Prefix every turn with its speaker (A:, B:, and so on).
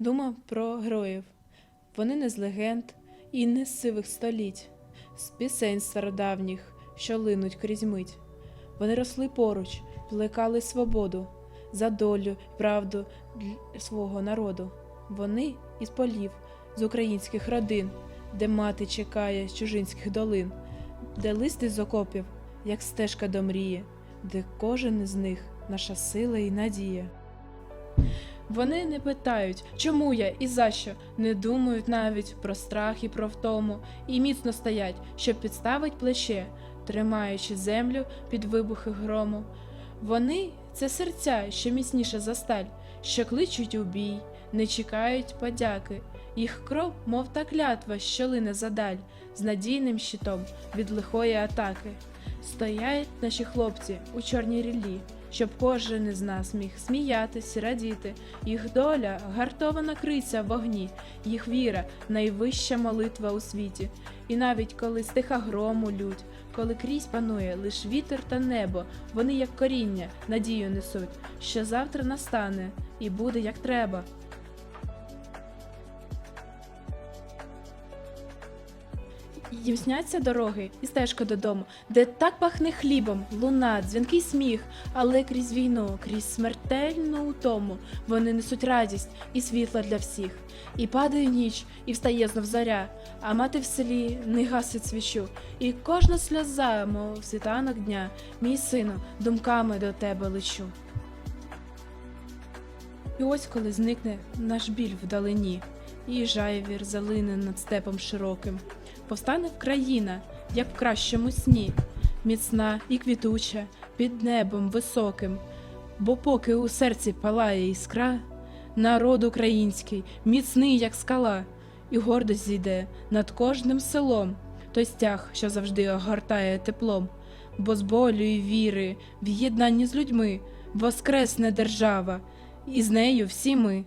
A: Думав про героїв. Вони не з легенд і не з сивих століть, з пісень стародавніх, що линуть крізь мить. Вони росли поруч, плекали свободу, за долю й правду свого народу. Вони із полів, з українських родин, де мати чекає з чужинських долин, де лист із окопів, як стежка до мрії, де кожен із них наша сила і надія. Вони не питають, чому я і за що, не думають навіть про страх і про втому, і міцно стоять, щоб підставить плече, тримаючи землю під вибухи грому. Вони це серця, що міцніше за сталь, що кличуть у бій, не чекають подяки. Їх кров, мов та клятва, що лине задаль, з надійним щитом від лихої атаки. Стоять наші хлопці у чорній ріллі, щоб кожен із нас міг сміятись, радіти. Їх доля гартована криця в вогні, їх віра найвища молитва у світі. І навіть коли стиха грому лють, коли крізь панує лиш вітер та небо, вони як коріння, надію несуть, що завтра настане і буде як треба. Їм сняться дороги і стежка додому, де так пахне хлібом, луна, дзвінкий сміх, але крізь війну, крізь смертельну утому вони несуть радість і світло для всіх. І падає ніч, і встає знов заря, а мати в селі не гасить свічу, і кожна сльоза, мов світанок дня, мій сину, думками до тебе лечу. І ось коли зникне наш біль вдалині, і жайвір залине над степом широким, повстане Вкраїна, як в кращому сні, міцна і квітуча під небом високим, бо поки у серці палає іскра, народ український, міцний, як скала, і гордость зійде над кожним селом, той стяг, що завжди огортає теплом, бо з болю і віри в єднанні з людьми воскресне держава, і з нею всі ми.